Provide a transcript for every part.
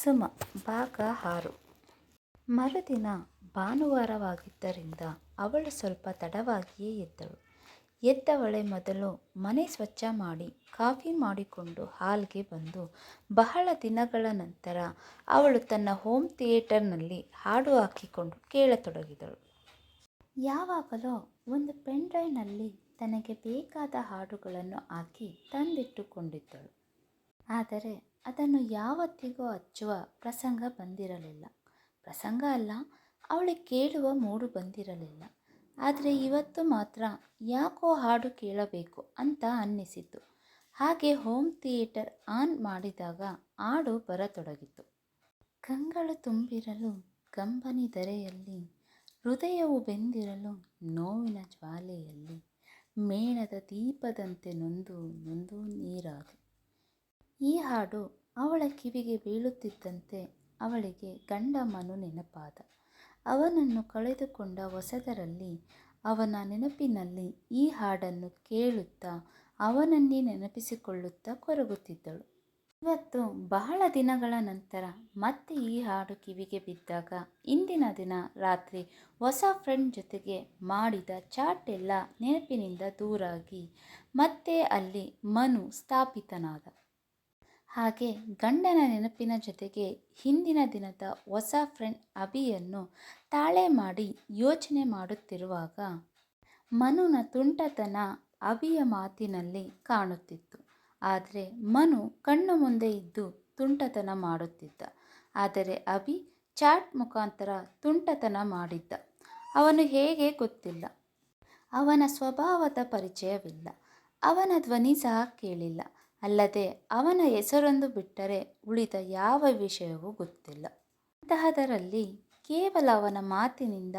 ಸುಮ ಭಾಗ ಆರು ಮರುದಿನ ಭಾನುವಾರವಾಗಿದ್ದರಿಂದ ಅವಳು ಸ್ವಲ್ಪ ತಡವಾಗಿಯೇ ಎದ್ದಳು. ಎದ್ದವಳೆ ಮೊದಲು ಮನೆ ಸ್ವಚ್ಛ ಮಾಡಿ ಕಾಫಿ ಮಾಡಿಕೊಂಡು ಹಾಲ್ಗೆ ಬಂದು ಬಹಳ ದಿನಗಳ ನಂತರ ಅವಳು ತನ್ನ ಹೋಮ್ ಥಿಯೇಟರ್ನಲ್ಲಿ ಹಾಡು ಹಾಕಿಕೊಂಡು ಕೇಳತೊಡಗಿದಳು. ಯಾವಾಗಲೋ ಒಂದು ಪೆನ್ಡ್ರೈವ್ನಲ್ಲಿ ತನಗೆ ಬೇಕಾದ ಹಾಡುಗಳನ್ನು ಹಾಕಿ ತಂದಿಟ್ಟುಕೊಂಡಿದ್ದಳು. ಆದರೆ ಅದನ್ನು ಯಾವತ್ತಿಗೂ ಹಚ್ಚುವ ಪ್ರಸಂಗ ಬಂದಿರಲಿಲ್ಲ. ಪ್ರಸಂಗ ಅಲ್ಲ, ಅವಳು ಕೇಳುವ ಮೂಡು ಬಂದಿರಲಿಲ್ಲ. ಆದರೆ ಇವತ್ತು ಮಾತ್ರ ಯಾಕೋ ಹಾಡು ಕೇಳಬೇಕು ಅಂತ ಅನ್ನಿಸಿತು. ಹಾಗೆ ಹೋಮ್ ಥಿಯೇಟರ್ ಆನ್ ಮಾಡಿದಾಗ ಹಾಡು ಬರತೊಡಗಿತು. ಕಂಗಳು ತುಂಬಿರಲು ಕಂಬನಿ ಧರೆಯಲ್ಲಿ ಹೃದಯವು ಬೆಂದಿರಲು ನೋವಿನ ಜ್ವಾಲೆಯಲ್ಲಿ ಮೇಣದ ದೀಪದಂತೆ ನೊಂದು ನೊಂದು ನೀರಾದೆ. ಈ ಹಾಡು ಅವಳ ಕಿವಿಗೆ ಬೀಳುತ್ತಿದ್ದಂತೆ ಅವಳಿಗೆ ಗಂಡ ಮನು ನೆನಪಾದ. ಅವನನ್ನು ಕಳೆದುಕೊಂಡ ಹೊಸದರಲ್ಲಿ ಅವನ ನೆನಪಿನಲ್ಲಿ ಈ ಹಾಡನ್ನು ಕೇಳುತ್ತಾ ಅವನನ್ನೇ ನೆನಪಿಸಿಕೊಳ್ಳುತ್ತಾ ಕೊರಗುತ್ತಿದ್ದಳು. ಇವತ್ತು ಬಹಳ ದಿನಗಳ ನಂತರ ಮತ್ತೆ ಈ ಹಾಡು ಕಿವಿಗೆ ಬಿದ್ದಾಗ ಇಂದಿನ ದಿನ ರಾತ್ರಿ ಹೊಸ ಫ್ರೆಂಡ್ ಜೊತೆಗೆ ಮಾಡಿದ ಚಾಟ್ ಎಲ್ಲ ನೆನಪಿನಿಂದ ದೂರಾಗಿ ಮತ್ತೆ ಅಲ್ಲಿ ಮನು ಸ್ಥಾಪಿತನಾದ. ಹಾಗೆ ಗಂಡನ ನೆನಪಿನ ಜೊತೆಗೆ ಹಿಂದಿನ ದಿನದ ಹೊಸ ಫ್ರೆಂಡ್ ಅಭಿಯನ್ನು ತಾಳೆ ಮಾಡಿ ಯೋಚನೆ ಮಾಡುತ್ತಿರುವಾಗ ಮನುನ ತುಂಟತನ ಅಭಿಯ ಮಾತಿನಲ್ಲಿ ಕಾಣುತ್ತಿತ್ತು. ಆದರೆ ಮನು ಕಣ್ಣು ಮುಂದೆ ಇದ್ದು ತುಂಟತನ ಮಾಡುತ್ತಿದ್ದ. ಆದರೆ ಅಭಿ ಚಾಟ್ ಮುಖಾಂತರ ತುಂಟತನ ಮಾಡಿದ್ದ. ಅವನು ಹೇಗೆ ಗೊತ್ತಿಲ್ಲ. ಅವನ ಸ್ವಭಾವದ ಪರಿಚಯವಿಲ್ಲ. ಅವನ ಧ್ವನಿ ಸಹ ಕೇಳಿಲ್ಲ. ಅಲ್ಲದೆ ಅವನ ಹೆಸರೊಂದು ಬಿಟ್ಟರೆ ಉಳಿದ ಯಾವ ವಿಷಯವೂ ಗೊತ್ತಿಲ್ಲ. ಅಂತಹದರಲ್ಲಿ ಕೇವಲ ಅವನ ಮಾತಿನಿಂದ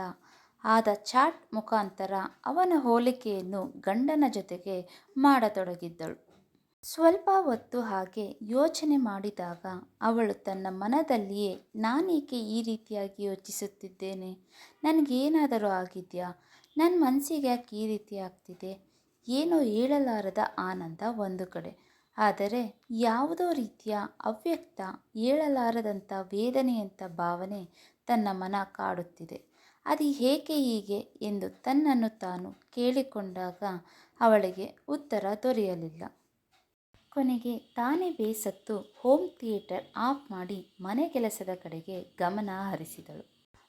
ಆದ ಚಾಟ್ ಮುಖಾಂತರ ಅವನ ಹೋಲಿಕೆಯನ್ನು ಗಂಡನ ಜೊತೆಗೆ ಮಾಡತೊಡಗಿದ್ದಳು. ಸ್ವಲ್ಪ ಹೊತ್ತು ಹಾಗೆ ಯೋಚನೆ ಮಾಡಿದಾಗ ಅವಳು ತನ್ನ ಮನದಲ್ಲಿಯೇ, ನಾನೇಕೆ ಈ ರೀತಿಯಾಗಿ ಯೋಚಿಸುತ್ತಿದ್ದೇನೆ. ನನಗೇನಾದರೂ ಆಗಿದೆಯಾ ನನ್ನ ಮನಸ್ಸಿಗೆ ಯಾಕೆ ಈ ರೀತಿ ಆಗ್ತಿದೆ. ಏನೋ ಹೇಳಲಾರದ ಆನಂದ ಒಂದು ಕಡೆ. ಆದರೆ ಯಾವುದೋ ರೀತಿಯ ಅವ್ಯಕ್ತ ಹೇಳಲಾರದಂಥ ವೇದನೆಯಂಥ ಭಾವನೆ ತನ್ನ ಮನ ಕಾಡುತ್ತಿದೆ. ಅದು ಏಕೆ ಹೀಗೆ ಎಂದು ತನ್ನನ್ನು ತಾನು ಕೇಳಿಕೊಂಡಾಗ ಅವಳಿಗೆ ಉತ್ತರ ದೊರೆಯಲಿಲ್ಲ. ಕೊನೆಗೆ ತಾನೇ ಬೇಸತ್ತು ಹೋಮ್ ಥಿಯೇಟರ್ ಆಫ್ ಮಾಡಿ ಮನೆ ಕೆಲಸದ ಕಡೆಗೆ ಗಮನ ಹರಿಸಿದಳು.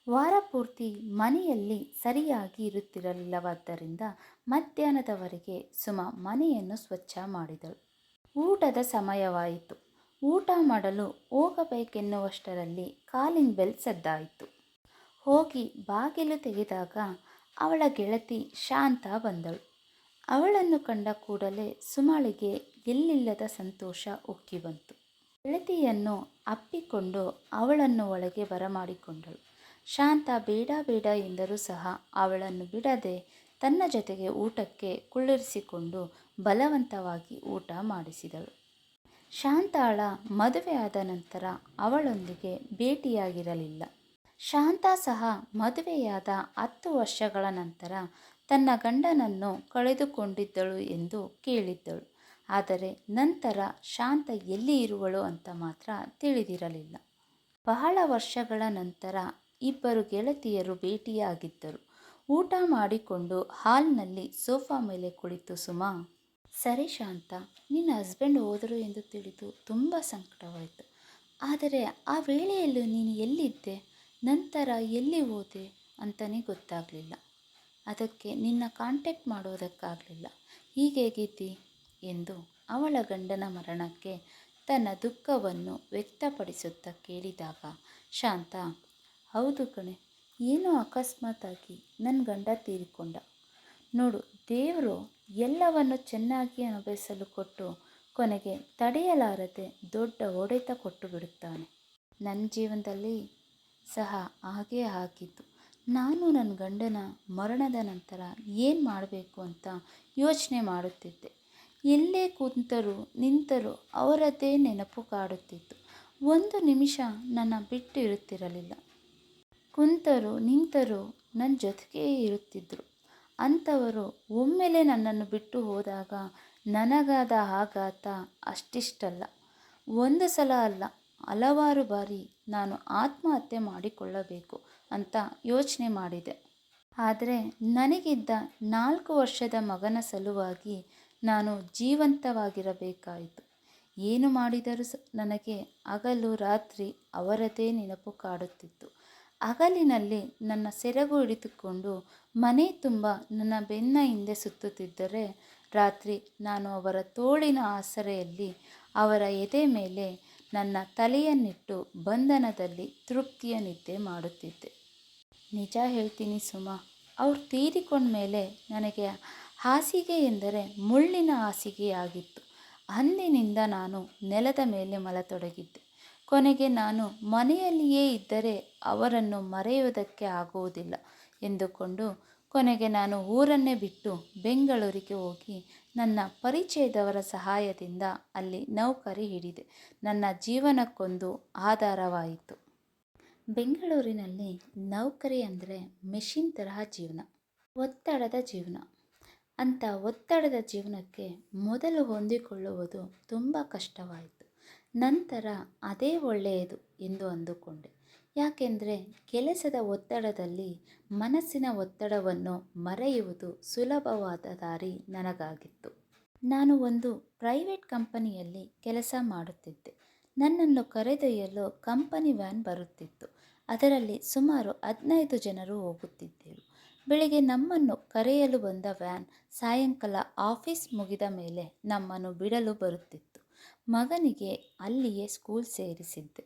ವಾರ ಪೂರ್ತಿ ಮನೆಯಲ್ಲಿ ಸರಿಯಾಗಿ ಇರುತ್ತಿರಲಿಲ್ಲವಾದ್ದರಿಂದ ಮಧ್ಯಾಹ್ನದವರೆಗೆ ಸುಮ ಮನೆಯನ್ನು ಸ್ವಚ್ಛ ಮಾಡಿದಳು. ಊಟದ ಸಮಯವಾಯಿತು. ಊಟ ಮಾಡಲು ಹೋಗಬೇಕೆನ್ನುವಷ್ಟರಲ್ಲಿ ಕಾಲಿಂಗ್ ಬೆಲ್ ಸದ್ದಾಯಿತು. ಹೋಗಿ ಬಾಗಿಲು ತೆಗೆದಾಗ ಅವಳ ಗೆಳತಿ ಶಾಂತ ಬಂದಳು. ಅವಳನ್ನು ಕಂಡ ಕೂಡಲೇ ಸುಮಾಳಿಗೆ ಎಲ್ಲಿಲ್ಲದ ಸಂತೋಷ ಉಕ್ಕಿ ಬಂತು. ಗೆಳತಿಯನ್ನು ಅಪ್ಪಿಕೊಂಡು ಅವಳನ್ನು ಒಳಗೆ ಬರಮಾಡಿಕೊಂಡಳು. ಶಾಂತ ಬೇಡ ಬೇಡ ಎಂದರೂ ಸಹ ಅವಳನ್ನು ಬಿಡದೆ ತನ್ನ ಜೊತೆಗೆ ಊಟಕ್ಕೆ ಕುಳ್ಳಿರಿಸಿಕೊಂಡು ಬಲವಂತವಾಗಿ ಊಟ ಮಾಡಿಸಿದಳು. ಶಾಂತಾಳ ಮದುವೆಯಾದ ನಂತರ ಅವಳೊಂದಿಗೆ ಭೇಟಿಯಾಗಿರಲಿಲ್ಲ. ಶಾಂತಾ ಸಹ ಮದುವೆಯಾದ ಹತ್ತು ವರ್ಷಗಳ ನಂತರ ತನ್ನ ಗಂಡನನ್ನು ಕಳೆದುಕೊಂಡಿದ್ದಳು ಎಂದು ಕೇಳಿದ್ದಳು. ಆದರೆ ನಂತರ ಶಾಂತ ಎಲ್ಲಿ ಇರುವಳು ಅಂತ ಮಾತ್ರ ತಿಳಿದಿರಲಿಲ್ಲ. ಬಹಳ ವರ್ಷಗಳ ನಂತರ ಇಬ್ಬರು ಗೆಳತಿಯರು ಭೇಟಿಯಾಗಿದ್ದರು. ಊಟ ಮಾಡಿಕೊಂಡು ಹಾಲ್ನಲ್ಲಿ ಸೋಫಾ ಮೇಲೆ ಕುಳಿತು ಸುಮಾ ಸರಿ ಶಾಂತ, ನಿನ್ನ ಹಸ್ಬೆಂಡ್ ಹೋದರು ಎಂದು ತಿಳಿದು ತುಂಬ ಸಂಕಟವಾಯಿತು. ಆದರೆ ಆ ವೇಳೆಯಲ್ಲೂ ನೀನು ಎಲ್ಲಿದ್ದೆ. ನಂತರ ಎಲ್ಲಿ ಹೋದೆ ಅಂತಲೇ ಗೊತ್ತಾಗಲಿಲ್ಲ. ಅದಕ್ಕೆ ನಿನ್ನ ಕಾಂಟ್ಯಾಕ್ಟ್ ಮಾಡೋದಕ್ಕಾಗಲಿಲ್ಲ. ಹೀಗೇಗಿದ್ದಿ ಎಂದು ಅವಳ ಗಂಡನ ಮರಣಕ್ಕೆ ತನ್ನ ದುಃಖವನ್ನು ವ್ಯಕ್ತಪಡಿಸುತ್ತಾ ಕೇಳಿದಾಗ ಶಾಂತ ಹೌದು ಕಣೆ, ಏನೋ ಅಕಸ್ಮಾತಾಗಿ ನನ್ನ ಗಂಡ ತೀರಿಕೊಂಡ. ನೋಡು ದೇವ್ರು ಎಲ್ಲವನ್ನೂ ಚೆನ್ನಾಗಿ ಅನುಭವಿಸಲು ಕೊಟ್ಟು ಕೊನೆಗೆ ತಡೆಯಲಾರದೆ ದೊಡ್ಡ ಹೊಡೆತ ಕೊಟ್ಟುಬಿಡುತ್ತಾನೆ. ನನ್ನ ಜೀವನದಲ್ಲಿ ಸಹ ಹಾಗೇ ಆಗಿದ್ದು. ನಾನು ನನ್ನ ಗಂಡನ ಮರಣದ ನಂತರ ಏನು ಮಾಡಬೇಕು ಅಂತ ಯೋಚನೆ ಮಾಡುತ್ತಿದ್ದೆ. ಎಲ್ಲೇ ಕುಂತರೂ ನಿಂತರೂ ಅವರದೇ ನೆನಪು ಕಾಡುತ್ತಿತ್ತು. ಒಂದು ನಿಮಿಷ ನನ್ನ ಬಿಟ್ಟು ಇರುತ್ತಿರಲಿಲ್ಲ. ಕುಂತರು ನಿಂತರು ನನ್ನ ಜೊತೆಗೇ ಇರುತ್ತಿದ್ರು. ಅಂಥವರು ಒಮ್ಮೆಲೆ ನನ್ನನ್ನು ಬಿಟ್ಟು ಹೋದಾಗ ನನಗಾದ ಆಘಾತ ಅಷ್ಟಿಷ್ಟಲ್ಲ. ಒಂದು ಸಲ ಅಲ್ಲ, ಹಲವಾರು ಬಾರಿ ನಾನು ಆತ್ಮಹತ್ಯೆ ಮಾಡಿಕೊಳ್ಳಬೇಕು ಅಂತ ಯೋಚನೆ ಮಾಡಿದೆ. ಆದರೆ ನನಗಿದ್ದ ನಾಲ್ಕು ವರ್ಷದ ಮಗನ ಸಲುವಾಗಿ ನಾನು ಜೀವಂತವಾಗಿರಬೇಕಾಯಿತು. ಏನು ಮಾಡಿದರೂ ನನಗೆ ಹಗಲು ರಾತ್ರಿ ಅವರದೇ ನೆನಪು ಕಾಡುತ್ತಿತ್ತು. ಹಗಲಿನಲ್ಲಿ ನನ್ನ ಸೆರಗು ಹಿಡಿದುಕೊಂಡು ಮನೆ ತುಂಬ ನನ್ನ ಬೆನ್ನ ಹಿಂದೆ ಸುತ್ತುತ್ತಿದ್ದರೆ ರಾತ್ರಿ ನಾನು ಅವರ ತೋಳಿನ ಆಸರೆಯಲ್ಲಿ ಅವರ ಎದೆ ಮೇಲೆ ನನ್ನ ತಲೆಯನ್ನಿಟ್ಟು ಬಂಧನದಲ್ಲಿ ತೃಪ್ತಿಯ ನಿದ್ದೆ ಮಾಡುತ್ತಿದ್ದೆ. ನಿಜ ಹೇಳ್ತೀನಿ ಸುಮಾ, ಅವ್ರು ತೀರಿಕೊಂಡ ಮೇಲೆ ನನಗೆ ಹಾಸಿಗೆ ಎಂದರೆ ಮುಳ್ಳಿನ ಹಾಸಿಗೆಯಾಗಿತ್ತು. ಅಂದಿನಿಂದ ನಾನು ನೆಲದ ಮೇಲೆ ಮಲತೊಡಗಿದ್ದೆ. ಕೊನೆಗೆ ನಾನು ಮನೆಯಲ್ಲಿಯೇ ಇದ್ದರೆ ಅವರನ್ನು ಮರೆಯುವುದಕ್ಕೆ ಆಗುವುದಿಲ್ಲ ಎಂದುಕೊಂಡು ಕೊನೆಗೆ ನಾನು ಊರನ್ನೇ ಬಿಟ್ಟು ಬೆಂಗಳೂರಿಗೆ ಹೋಗಿ ನನ್ನ ಪರಿಚಯದವರ ಸಹಾಯದಿಂದ ಅಲ್ಲಿ ನೌಕರಿ ಹಿಡಿದೆ. ನನ್ನ ಜೀವನಕ್ಕೊಂದು ಆಧಾರವಾಯಿತು. ಬೆಂಗಳೂರಿನಲ್ಲಿ ನೌಕರಿ ಅಂದರೆ ಮೆಷಿನ್ ತರಹ ಜೀವನ, ಒತ್ತಡದ ಜೀವನ. ಅಂಥ ಒತ್ತಡದ ಜೀವನಕ್ಕೆ ಮೊದಲು ಹೊಂದಿಕೊಳ್ಳುವುದು ತುಂಬ ಕಷ್ಟವಾಯಿತು. ನಂತರ ಅದೇ ಒಳ್ಳೆಯದು ಎಂದು ಅಂದುಕೊಂಡೆ. ಯಾಕೆಂದರೆ ಕೆಲಸದ ಒತ್ತಡದಲ್ಲಿ ಮನಸ್ಸಿನ ಒತ್ತಡವನ್ನು ಮರೆಯುವುದು ಸುಲಭವಾದ ದಾರಿ ನನಗಾಗಿತ್ತು. ನಾನು ಒಂದು ಪ್ರೈವೇಟ್ ಕಂಪನಿಯಲ್ಲಿ ಕೆಲಸ ಮಾಡುತ್ತಿದ್ದೆ. ನನ್ನನ್ನು ಕರೆದೊಯ್ಯಲು ಕಂಪನಿ ವ್ಯಾನ್ ಬರುತ್ತಿತ್ತು. ಅದರಲ್ಲಿ ಸುಮಾರು ಹದಿನೈದು ಜನರು ಹೋಗುತ್ತಿದ್ದೆವು ಬೆಳಿಗ್ಗೆ ನಮ್ಮನ್ನು ಕರೆಯಲು ಬಂದ ವ್ಯಾನ್ ಸಾಯಂಕಾಲ ಆಫೀಸ್ ಮುಗಿದ ಮೇಲೆ ನಮ್ಮನ್ನು ಬಿಡಲು ಬರುತ್ತಿತ್ತು. ಮಗನಿಗೆ ಅಲ್ಲಿಯೇ ಸ್ಕೂಲ್ ಸೇರಿಸಿದ್ದೆ.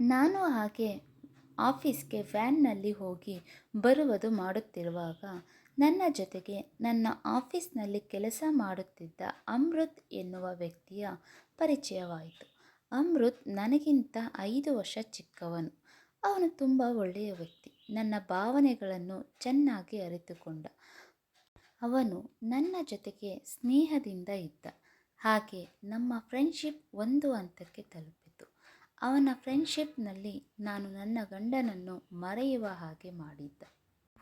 ನಾನು ಹಾಗೆ ಆಫೀಸ್ಗೆ ವ್ಯಾನ್ನಲ್ಲಿ ಹೋಗಿ ಬರುವುದು ಮಾಡುತ್ತಿರುವಾಗ ನನ್ನ ಜೊತೆಗೆ ನನ್ನ ಆಫೀಸ್ನಲ್ಲಿ ಕೆಲಸ ಮಾಡುತ್ತಿದ್ದ ಅಮೃತ್ ಎನ್ನುವ ವ್ಯಕ್ತಿಯ ಪರಿಚಯವಾಯಿತು. ಅಮೃತ್ ನನಗಿಂತ ಐದು ವರ್ಷ ಚಿಕ್ಕವನು. ಅವನು ತುಂಬ ಒಳ್ಳೆಯ ವ್ಯಕ್ತಿ. ನನ್ನ ಭಾವನೆಗಳನ್ನು ಚೆನ್ನಾಗಿ ಅರಿತುಕೊಂಡ. ಅವನು ನನ್ನ ಜೊತೆಗೆ ಸ್ನೇಹದಿಂದ ಇದ್ದ. ಹಾಗೆ ನಮ್ಮ ಫ್ರೆಂಡ್ಶಿಪ್ ಒಂದು ಹಂತಕ್ಕೆ ತಲುಪಿತು. ಅವನ ಫ್ರೆಂಡ್ಶಿಪ್ನಲ್ಲಿ ನಾನು ನನ್ನ ಗಂಡನನ್ನು ಮರೆಯುವ ಹಾಗೆ ಮಾಡಿದ್ದ.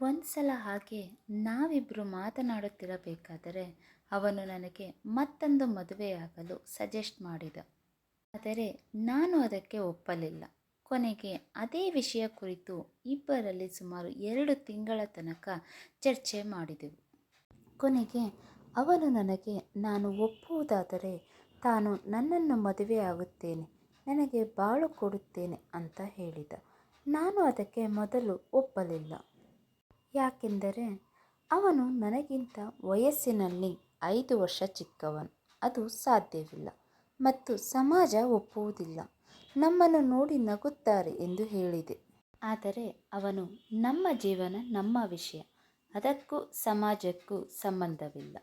ಒಂದು ಸಲ ಹಾಗೆ ನಾವಿಬ್ಬರು ಮಾತನಾಡುತ್ತಿರಬೇಕಾದರೆ ಅವನು ನನಗೆ ಮತ್ತೊಂದು ಮದುವೆಯಾಗಲು ಸಜೆಸ್ಟ್ ಮಾಡಿದ. ಆದರೆ ನಾನು ಅದಕ್ಕೆ ಒಪ್ಪಲಿಲ್ಲ. ಕೊನೆಗೆ ಅದೇ ವಿಷಯ ಕುರಿತು ಇಬ್ಬರಲ್ಲಿ ಸುಮಾರು ಎರಡು ತಿಂಗಳ ತನಕ ಚರ್ಚೆ ಮಾಡಿದೆವು. ಕೊನೆಗೆ ಅವನು ನನಗೆ, ನಾನು ಒಪ್ಪುವುದಾದರೆ ತಾನು ನನ್ನನ್ನು ಮದುವೆಯಾಗುತ್ತೇನೆ ನನಗೆ ಬಾಳು ಕೊಡುತ್ತೇನೆ ಅಂತ ಹೇಳಿದ. ನಾನು ಅದಕ್ಕೆ ಮೊದಲು ಒಪ್ಪಲಿಲ್ಲ. ಯಾಕೆಂದರೆ ಅವನು ನನಗಿಂತ ವಯಸ್ಸಿನಲ್ಲಿ ಐದು ವರ್ಷ ಚಿಕ್ಕವನು, ಅದು ಸಾಧ್ಯವಿಲ್ಲ ಮತ್ತು ಸಮಾಜ ಒಪ್ಪುವುದಿಲ್ಲ. ನಮ್ಮನ್ನು ನೋಡಿ ನಗುತ್ತಾರೆ ಎಂದು ಹೇಳಿದೆ. ಆದರೆ ಅವನು ನಮ್ಮ ಜೀವನ, ನಮ್ಮ ವಿಷಯ, ಅದಕ್ಕೂ ಸಮಾಜಕ್ಕೂ ಸಂಬಂಧವಿಲ್ಲ.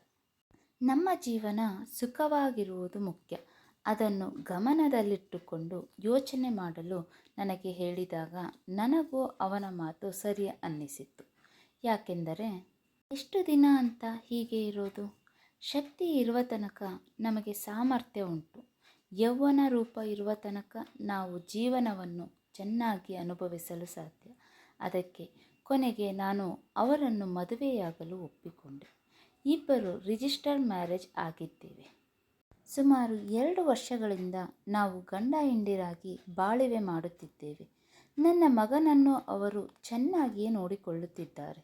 ನಮ್ಮ ಜೀವನ ಸುಖವಾಗಿರುವುದು ಮುಖ್ಯ. ಅದನ್ನು ಗಮನದಲ್ಲಿಟ್ಟುಕೊಂಡು ಯೋಚನೆ ಮಾಡಲು ನನಗೆ ಹೇಳಿದಾಗ ನನಗೂ ಅವನ ಮಾತು ಸರಿ ಅನ್ನಿಸಿತ್ತು. ಯಾಕೆಂದರೆ ಎಷ್ಟು ದಿನ ಅಂತ ಹೀಗೆ ಇರೋದು? ಶಕ್ತಿ ಇರುವ ತನಕ ನಮಗೆ ಸಾಮರ್ಥ್ಯ ಉಂಟು. ಯೌವನ ರೂಪ ಇರುವ ತನಕ ನಾವು ಜೀವನವನ್ನು ಚೆನ್ನಾಗಿ ಅನುಭವಿಸಲು ಸಾಧ್ಯ. ಅದಕ್ಕೆ ಕೊನೆಗೆ ನಾನು ಅವರನ್ನು ಮದುವೆಯಾಗಲು ಒಪ್ಪಿಕೊಂಡೆ. ಇಬ್ಬರು ರಿಜಿಸ್ಟರ್ ಮ್ಯಾರೇಜ್ ಆಗಿದ್ದೇವೆ. ಸುಮಾರು ಎರಡು ವರ್ಷಗಳಿಂದ ನಾವು ಗಂಡ ಹಿಂಡಿರಾಗಿ ಬಾಳಿವೆ ಮಾಡುತ್ತಿದ್ದೇವೆ. ನನ್ನ ಮಗನನ್ನು ಅವರು ಚೆನ್ನಾಗಿಯೇ ನೋಡಿಕೊಳ್ಳುತ್ತಿದ್ದಾರೆ.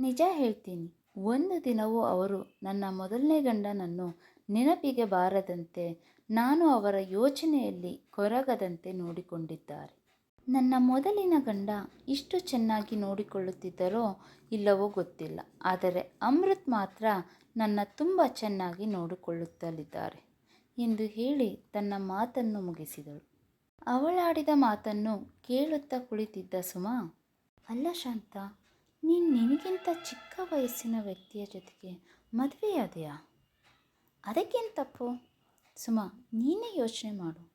ನಿಜ ಹೇಳ್ತೀನಿ, ಒಂದು ದಿನವೂ ಅವರು ನನ್ನ ಮೊದಲನೇ ಗಂಡನನ್ನು ನೆನಪಿಗೆ ಬಾರದಂತೆ ನಾನು ಅವರ ಯೋಚನೆಯಲ್ಲಿ ಕೊರಗದಂತೆ ನೋಡಿಕೊಂಡಿದ್ದಾರೆ. ನನ್ನ ಮೊದಲಿನ ಗಂಡ ಇಷ್ಟು ಚೆನ್ನಾಗಿ ನೋಡಿಕೊಳ್ಳುತ್ತಿದ್ದರೋ ಇಲ್ಲವೋ ಗೊತ್ತಿಲ್ಲ. ಆದರೆ ಅಮೃತ್ ಮಾತ್ರ ನನ್ನ ತುಂಬ ಚೆನ್ನಾಗಿ ನೋಡಿಕೊಳ್ಳುತ್ತಲಿದ್ದಾರೆ ಎಂದು ಹೇಳಿ ತನ್ನ ಮಾತನ್ನು ಮುಗಿಸಿದಳು. ಅವಳಾಡಿದ ಮಾತನ್ನು ಕೇಳುತ್ತಾ ಕುಳಿತಿದ್ದ ಸುಮಾ, ಅಲ್ಲ ಶಾಂತ, ನೀನು ನಿನಗಿಂತ ಚಿಕ್ಕ ವಯಸ್ಸಿನ ವ್ಯಕ್ತಿಯ ಜೊತೆಗೆ ಮದುವೆಯಾದೆಯಾ? ಅದಕ್ಕೇನು ತಪ್ಪು? ಸುಮಾ, ನೀನೇ ಯೋಚನೆ ಮಾಡು.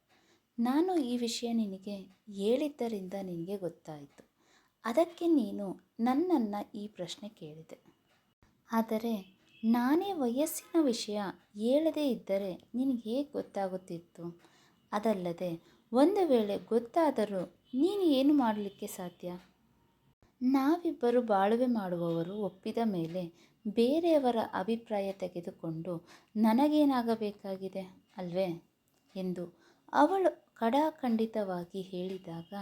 ನಾನು ಈ ವಿಷಯ ನಿನಗೆ ಹೇಳಿದ್ದರಿಂದ ನಿನಗೆ ಗೊತ್ತಾಯಿತು. ಅದಕ್ಕೆ ನೀನು ನನ್ನನ್ನು ಈ ಪ್ರಶ್ನೆ ಕೇಳಿದೆ. ಆದರೆ ನಾನೇ ವಯಸ್ಸಿನ ವಿಷಯ ಹೇಳದೇ ಇದ್ದರೆ ನಿನಗೆ ಹೇಗೆ ಗೊತ್ತಾಗುತ್ತಿತ್ತು? ಅದಲ್ಲದೆ ಒಂದು ವೇಳೆ ಗೊತ್ತಾದರೂ ನೀನು ಏನು ಮಾಡಲಿಕ್ಕೆ ಸಾಧ್ಯ? ನಾವಿಬ್ಬರು ಬಾಳುವೆ ಮಾಡುವವರು ಒಪ್ಪಿದ ಮೇಲೆ ಬೇರೆಯವರ ಅಭಿಪ್ರಾಯ ತೆಗೆದುಕೊಂಡು ನನಗೇನಾಗಬೇಕಾಗಿದೆ ಅಲ್ವೇ? ಎಂದು ಅವಳು ಖಡಾಖಂಡಿತವಾಗಿ ಹೇಳಿದಾಗ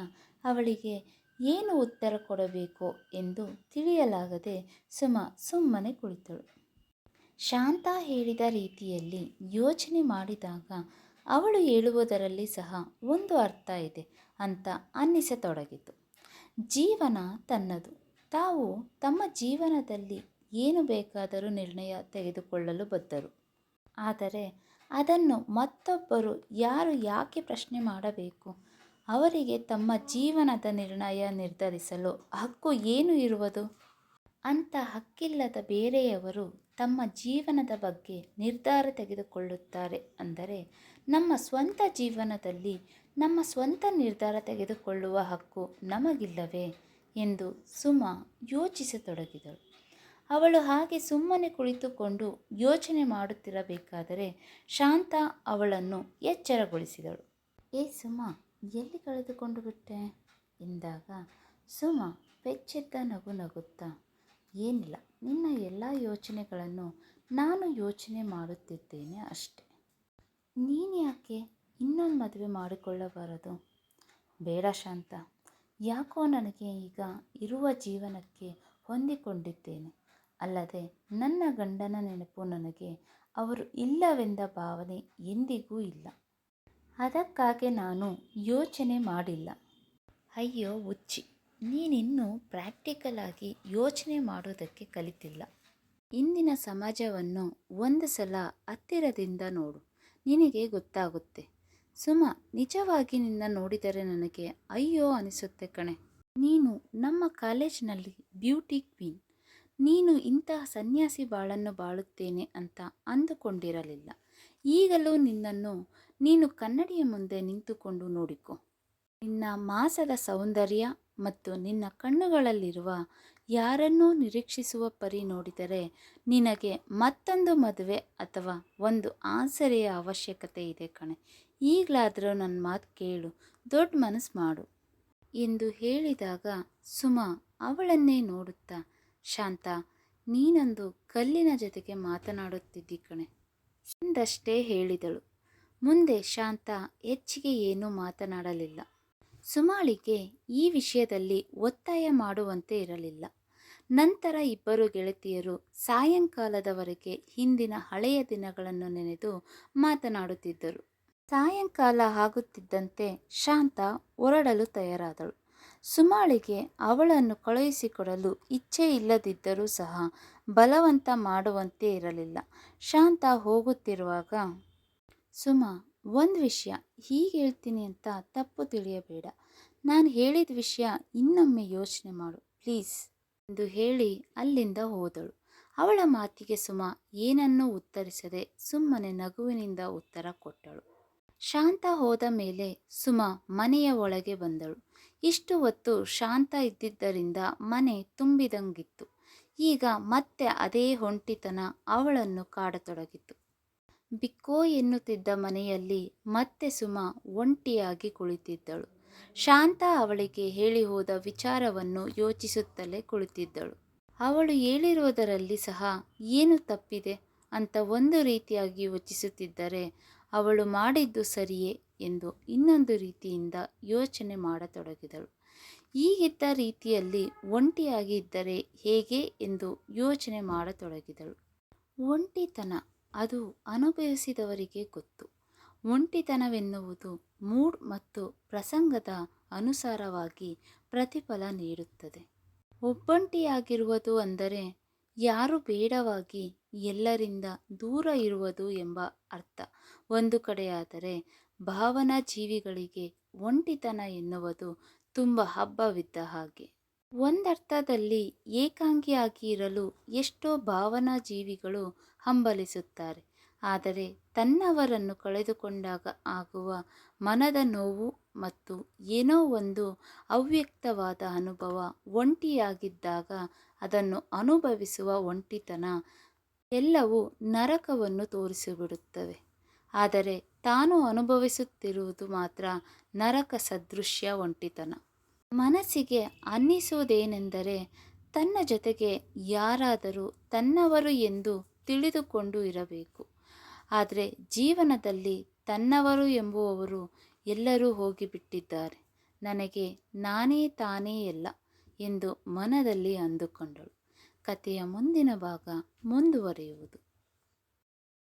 ಅವಳಿಗೆ ಏನು ಉತ್ತರ ಕೊಡಬೇಕು ಎಂದು ತಿಳಿಯಲಾಗದೆ ಸುಮ ಸುಮ್ಮನೆ ಕುಳಿತಳು. ಶಾಂತ ಹೇಳಿದ ರೀತಿಯಲ್ಲಿ ಯೋಚನೆ ಮಾಡಿದಾಗ ಅವಳು ಹೇಳುವುದರಲ್ಲಿ ಸಹ ಒಂದು ಅರ್ಥ ಇದೆ ಅಂತ ಅನ್ನಿಸತೊಡಗಿತು. ಜೀವನ ತನ್ನದು. ತಾವು ತಮ್ಮ ಜೀವನದಲ್ಲಿ ಏನು ಬೇಕಾದರೂ ನಿರ್ಣಯ ತೆಗೆದುಕೊಳ್ಳಲು ಬದ್ಧರು. ಆದರೆ ಅದನ್ನು ಮತ್ತೊಬ್ಬರು ಯಾರು ಯಾಕೆ ಪ್ರಶ್ನೆ ಮಾಡಬೇಕು? ಅವರಿಗೆ ತಮ್ಮ ಜೀವನದ ನಿರ್ಣಯ ನಿರ್ಧರಿಸಲು ಹಕ್ಕು ಏನು ಇರುವುದು? ಅಂತ ಹಕ್ಕಿಲ್ಲದ ಬೇರೆಯವರು ತಮ್ಮ ಜೀವನದ ಬಗ್ಗೆ ನಿರ್ಧಾರ ತೆಗೆದುಕೊಳ್ಳುತ್ತಾರೆ ಅಂದರೆ, ನಮ್ಮ ಸ್ವಂತ ಜೀವನದಲ್ಲಿ ನಮ್ಮ ಸ್ವಂತ ನಿರ್ಧಾರ ತೆಗೆದುಕೊಳ್ಳುವ ಹಕ್ಕು ನಮಗಿಲ್ಲವೇ? ಎಂದು ಸುಮಾ ಯೋಚಿಸತೊಡಗಿದಳು. ಅವಳು ಹಾಗೆ ಸುಮ್ಮನೆ ಕುಳಿತುಕೊಂಡು ಯೋಚನೆ ಮಾಡುತ್ತಿರಬೇಕಾದರೆ ಶಾಂತ ಅವಳನ್ನು ಎಚ್ಚರಗೊಳಿಸಿದಳು. ಏ ಸುಮ, ಎಲ್ಲಿ ಕಳೆದುಕೊಂಡು ಬಿಟ್ಟೆ? ಎಂದಾಗ, ಸುಮ, ಬೆಚ್ಚೆದ್ದ ನಗು ನಗುತ್ತಾ? ಏನಿಲ್ಲ, ನಿನ್ನ ಎಲ್ಲ ಯೋಚನೆಗಳನ್ನು ನಾನು ಯೋಚನೆ ಮಾಡುತ್ತಿದ್ದೇನೆ ಅಷ್ಟೆ. ನೀನು ಯಾಕೆ ಇನ್ನೊಂದು ಮದುವೆ ಮಾಡಿಕೊಳ್ಳಬಾರದು? ಬೇಡ ಶಾಂತ, ಯಾಕೋ ನನಗೆ ಈಗ ಇರುವ ಜೀವನಕ್ಕೆ ಹೊಂದಿಕೊಂಡಿದ್ದೇನೆ. ಅಲ್ಲದೆ ನನ್ನ ಗಂಡನ ನೆನಪು ನನಗೆ ಅವರು ಇಲ್ಲವೆಂದ ಭಾವನೆ ಎಂದಿಗೂ ಇಲ್ಲ. ಅದಕ್ಕಾಗಿ ನಾನು ಯೋಚನೆ ಮಾಡಿಲ್ಲ. ಅಯ್ಯೋ ಉಚ್ಚಿ ನೀನಿನ್ನೂ ಪ್ರಾಕ್ಟಿಕಲ್ ಆಗಿ ಯೋಚನೆ ಮಾಡೋದಕ್ಕೆ ಕಲಿತಿಲ್ಲ. ಇಂದಿನ ಸಮಾಜವನ್ನು ಒಂದು ಸಲ ಹತ್ತಿರದಿಂದ ನೋಡು, ನಿನಗೆ ಗೊತ್ತಾಗುತ್ತೆ. ಸುಮ, ನಿಜವಾಗಿ ನಿನ್ನ ನೋಡಿದರೆ ನನಗೆ ಅಯ್ಯೋ ಅನಿಸುತ್ತೆ ಕಣೆ. ನೀನು ನಮ್ಮ ಕಾಲೇಜ್ನಲ್ಲಿ ಬ್ಯೂಟಿ ಕ್ವೀನ್ ನೀನು ಇಂತಹ ಸನ್ಯಾಸಿ ಬಾಳನ್ನು ಬಾಳುತ್ತೇನೆ ಅಂತ ಅಂದುಕೊಂಡಿರಲಿಲ್ಲ. ಈಗಲೂ ನಿನ್ನನ್ನು ನೀನು ಕನ್ನಡಿಯ ಮುಂದೆ ನಿಂತುಕೊಂಡು ನೋಡಿಕೊ. ನಿನ್ನ ಮಾಸದ ಸೌಂದರ್ಯ ಮತ್ತು ನಿನ್ನ ಕಣ್ಣುಗಳಲ್ಲಿರುವ ಯಾರನ್ನೂ ನಿರೀಕ್ಷಿಸುವ ಪರಿ ನೋಡಿದರೆ ನಿನಗೆ ಮತ್ತೊಂದು ಮದುವೆ ಅಥವಾ ಒಂದು ಆಸರೆಯ ಅವಶ್ಯಕತೆ ಇದೆ ಕಣೆ. ಈಗಲಾದರೂ ನನ್ನ ಮಾತು ಕೇಳು, ದೊಡ್ಡ ಮನಸ್ಸು ಮಾಡು. ಎಂದು ಹೇಳಿದಾಗ ಸುಮ ಅವಳನ್ನೇ ನೋಡುತ್ತಾ ಶಾಂತ, ನೀನೊಂದು ಕಲ್ಲಿನ ಜೊತೆಗೆ ಮಾತನಾಡುತ್ತಿದ್ದಿ ಕಣೆ. ಎಂದಷ್ಟೇ ಹೇಳಿದಳು. ಮುಂದೆ ಶಾಂತ ಹೆಚ್ಚಿಗೆ ಏನೂ ಮಾತನಾಡಲಿಲ್ಲ. ಸುಮಾಳಿಗೆ ಈ ವಿಷಯದಲ್ಲಿ ಒತ್ತಾಯ ಮಾಡುವಂತೆ ಇರಲಿಲ್ಲ. ನಂತರ ಇಬ್ಬರು ಗೆಳತಿಯರು ಸಾಯಂಕಾಲದವರೆಗೆ ಹಿಂದಿನ ಹಳೆಯ ದಿನಗಳನ್ನು ನೆನೆದು ಮಾತನಾಡುತ್ತಿದ್ದರು. ಸಾಯಂಕಾಲ ಆಗುತ್ತಿದ್ದಂತೆ ಶಾಂತ ಹೊರಡಲು ತಯಾರಾದಳು. ಸುಮಾಳಿಗೆ ಅವಳನ್ನು ಕಳುಹಿಸಿಕೊಡಲು ಇಚ್ಛೆ ಇಲ್ಲದಿದ್ದರೂ ಸಹ ಬಲವಂತ ಮಾಡುವಂತೆ ಇರಲಿಲ್ಲ. ಶಾಂತ ಹೋಗುತ್ತಿರುವಾಗ, ಸುಮ, ಒಂದು ವಿಷಯ ಹೀಗೆ ಹೇಳ್ತೀನಿ ಅಂತ ತಪ್ಪು ತಿಳಿಯಬೇಡ. ನಾನು ಹೇಳಿದ ವಿಷಯ ಇನ್ನೊಮ್ಮೆ ಯೋಚನೆ ಮಾಡು, ಪ್ಲೀಸ್. ಎಂದು ಹೇಳಿ ಅಲ್ಲಿಂದ ಹೋದಳು. ಅವಳ ಮಾತಿಗೆ ಸುಮ ಏನನ್ನೂ ಉತ್ತರಿಸದೆ ಸುಮ್ಮನೆ ನಗುವಿನಿಂದ ಉತ್ತರ ಕೊಟ್ಟಳು. ಶಾಂತ ಹೋದ ಮೇಲೆ ಸುಮ ಮನೆಯ ಒಳಗೆ ಬಂದಳು. ಇಷ್ಟು ಹೊತ್ತು ಶಾಂತ ಇದ್ದಿದ್ದರಿಂದ ಮನೆ ತುಂಬಿದಂಗಿತ್ತು. ಈಗ ಮತ್ತೆ ಅದೇ ಹೊಂಟಿತನ ಅವಳನ್ನು ಕಾಡತೊಡಗಿತು. ಬಿಕ್ಕೋ ಎನ್ನುತ್ತಿದ್ದ ಮನೆಯಲ್ಲಿ ಮತ್ತೆ ಸುಮ ಒಂಟಿಯಾಗಿ ಕುಳಿತಿದ್ದಳು. ಶಾಂತ ಅವಳಿಗೆ ಹೇಳಿ ಹೋದ ವಿಚಾರವನ್ನು ಯೋಚಿಸುತ್ತಲೇ ಕುಳಿತಿದ್ದಳು. ಅವಳು ಹೇಳಿರುವುದರಲ್ಲಿ ಸಹ ಏನು ತಪ್ಪಿದೆ ಅಂತ ಒಂದು ರೀತಿಯಾಗಿ ಯೋಚಿಸುತ್ತಿದ್ದರೆ ಅವಳು ಮಾಡಿದ್ದು ಸರಿಯೇ ಎಂದು ಇನ್ನೊಂದು ರೀತಿಯಿಂದ ಯೋಚನೆ ಮಾಡತೊಡಗಿದಳು. ಈಗಿದ್ದ ರೀತಿಯಲ್ಲಿ ಒಂಟಿಯಾಗಿ ಇದ್ದರೆ ಹೇಗೆ ಎಂದು ಯೋಚನೆ ಮಾಡತೊಡಗಿದಳು. ಒಂಟಿತನ, ಅದು ಅನುಭವಿಸಿದವರಿಗೆ ಗೊತ್ತು. ಒಂಟಿತನವೆನ್ನುವುದು ಮೂಡ್ ಮತ್ತು ಪ್ರಸಂಗದ ಅನುಸಾರವಾಗಿ ಪ್ರತಿಫಲ ನೀಡುತ್ತದೆ. ಒಬ್ಬಂಟಿಯಾಗಿರುವುದು ಅಂದರೆ ಯಾರು ಬೇಡವಾಗಿ ಎಲ್ಲರಿಂದ ದೂರ ಇರುವುದು ಎಂಬ ಅರ್ಥ. ಒಂದು ಕಡೆಯಾದರೆ ಭಾವನಾ ಜೀವಿಗಳಿಗೆ ಒಂಟಿತನ ಎನ್ನುವುದು ತುಂಬ ಹಬ್ಬವಿದ್ದ ಹಾಗೆ. ಒಂದರ್ಥದಲ್ಲಿ ಏಕಾಂಗಿಯಾಗಿ ಇರಲು ಎಷ್ಟೋ ಭಾವನಾ ಜೀವಿಗಳು ಹಂಬಲಿಸುತ್ತಾರೆ. ಆದರೆ ತನ್ನವರನ್ನು ಕಳೆದುಕೊಂಡಾಗ ಆಗುವ ಮನದ ನೋವು ಮತ್ತು ಏನೋ ಒಂದು ಅವ್ಯಕ್ತವಾದ ಅನುಭವ ಒಂಟಿಯಾಗಿದ್ದಾಗ ಅದನ್ನು ಅನುಭವಿಸುವ ಒಂಟಿತನ ಎಲ್ಲವೂ ನರಕವನ್ನು ತೋರಿಸಿಬಿಡುತ್ತವೆ. ಆದರೆ ತಾನು ಅನುಭವಿಸುತ್ತಿರುವುದು ಮಾತ್ರ ನರಕ ಸದೃಶ್ಯ ಒಂಟಿತನ. ಮನಸ್ಸಿಗೆ ಅನ್ನಿಸುವುದೇನೆಂದರೆ ತನ್ನ ಜೊತೆಗೆ ಯಾರಾದರೂ ತನ್ನವರು ಎಂದು ತಿಳಿದುಕೊಂಡು ಇರಬೇಕು. ಆದರೆ ಜೀವನದಲ್ಲಿ ತನ್ನವರು ಎಂಬುವವರು ಎಲ್ಲರೂ ಹೋಗಿಬಿಟ್ಟಿದ್ದಾರೆ. ನನಗೆ ನಾನೇ ತಾನೇ ಎಲ್ಲ ಎಂದು ಮನದಲ್ಲಿ ಅಂದುಕೊಂಡಳು. ಕಥೆಯ ಮುಂದಿನ ಭಾಗ ಮುಂದುವರಿಯುವುದು.